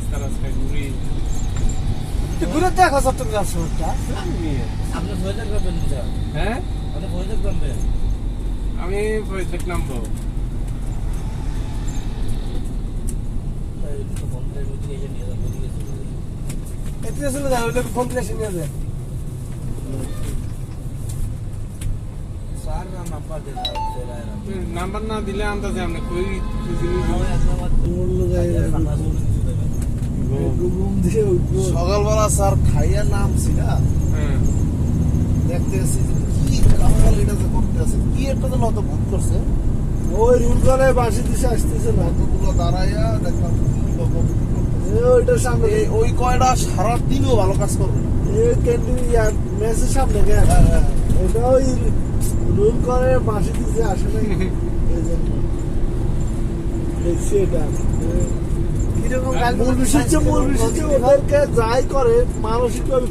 রাস্তা রাস্তায় ঘুরি। ঘুরে দেখো চট্টগ্রাম শহরটা আপনি ফয়দার গ্রামে হ্যাঁ? আপনি আমি নামবো। এতে চলে যাবে ওটা ফোন করে এসে নিয়ে যায় না নাম্বার না। নাম্বার না দিলে আন্দাজে আপনি কই খুঁজিনি সকালবেলা স্যার খাইয়া নামছি না। হ্যাঁ। দেখতে আসছি কি কামাল এটা যে করতে আছে কি একটা যেন অত ভুল করছে। ওই রুল করে বাসি দিছে আসতেছে না। কতগুলো দাঁড়াইয়া দেখলাম ওইটার সামনে। ওই কয়টা সারা দিনও ভালো কাজ করবে না। এ ক্যান্টিন মেসের সামনে গেল হ্যাঁ, হ্যাঁ। ওই রুল করে বাসি দিছে আসে এই জন্য দেখছি এটা। মূল বিষয় হচ্ছে মূল বিষয় হচ্ছে ওদেরকে যাই করে মানসিকভাবে